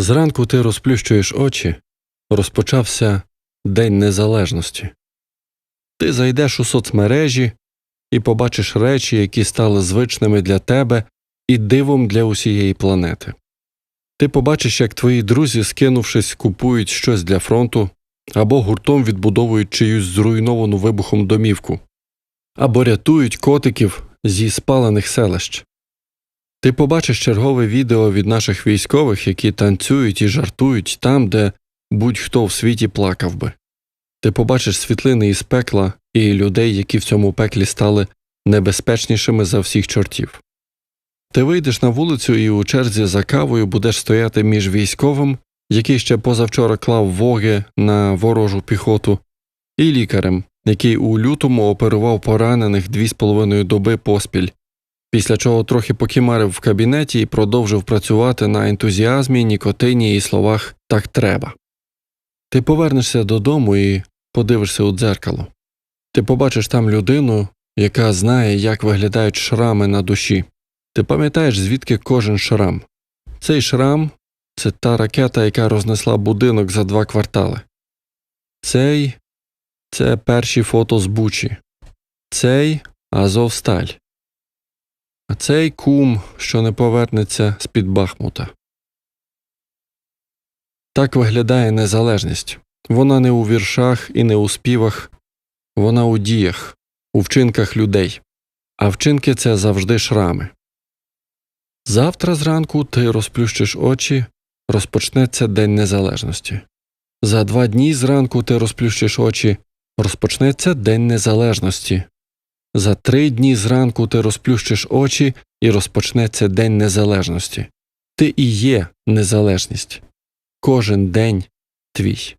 Зранку ти розплющуєш очі, розпочався День Незалежності. Ти зайдеш у соцмережі і побачиш речі, які стали звичними для тебе і дивом для усієї планети. Ти побачиш, як твої друзі, скинувшись, купують щось для фронту або гуртом відбудовують чиюсь зруйновану вибухом домівку, або рятують котиків зі спалених селищ. Ти побачиш чергове відео від наших військових, які танцюють і жартують там, де будь-хто в світі плакав би. Ти побачиш світлини із пекла і людей, які в цьому пеклі стали небезпечнішими за всіх чортів. Ти вийдеш на вулицю і у черзі за кавою будеш стояти між військовим, який ще позавчора клав воги на ворожу піхоту, і лікарем, який у лютому оперував поранених дві з половиною доби поспіль, після чого трохи покімарив в кабінеті і продовжив працювати на ентузіазмі, нікотині і словах так треба. Ти повернешся додому і подивишся у дзеркало. Ти побачиш там людину, яка знає, як виглядають шрами на душі. Ти пам'ятаєш, звідки кожен шрам. Цей шрам це та ракета, яка рознесла будинок за два квартали. Цей це перші фото з Бучі. Цей Азовсталь. Цей кум, що не повернеться з під Бахмута. Так виглядає незалежність. Вона не у віршах і не у співах, вона у діях, у вчинках людей. А вчинки це завжди шрами. Завтра зранку ти розплющиш очі, розпочнеться День Незалежності. За два дні зранку ти розплющиш очі, розпочнеться День Незалежності. За три дні зранку ти розплющиш очі і розпочнеться День Незалежності. Ти і є незалежність. Кожен день твій.